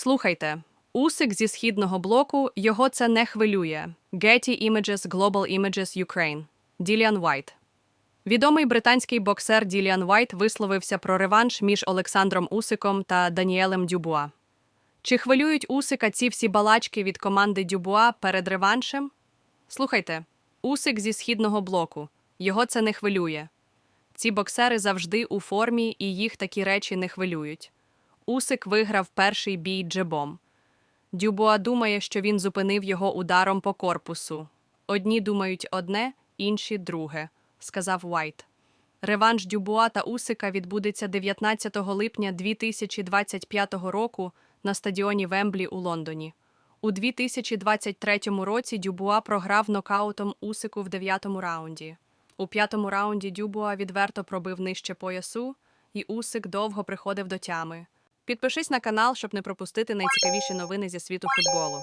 Слухайте, Усик зі східного блоку його це не хвилює. Getty Images Global Images Ukraine. Діліан Вайт. Відомий британський боксер Діліан Вайт висловився про реванш між Олександром Усиком та Даніелем Дюбуа. Чи хвилюють Усика ці всі балачки від команди Дюбуа перед реваншем? Слухайте, Усик зі східного блоку. Його це не хвилює. Ці боксери завжди у формі, і їх такі речі не хвилюють. Усик виграв перший бій джебом. Дюбуа думає, що він зупинив його ударом по корпусу. Одні думають одне, інші друге, сказав Уайт. Реванш Дюбуа та Усика відбудеться 19 липня 2025 року на стадіоні Вемблі у Лондоні. У 2023 році Дюбуа програв нокаутом Усику в дев'ятому раунді. У п'ятому раунді Дюбуа відверто пробив нижче поясу, і Усик довго приходив до тями. Підпишись на канал, щоб не пропустити найцікавіші новини зі світу футболу.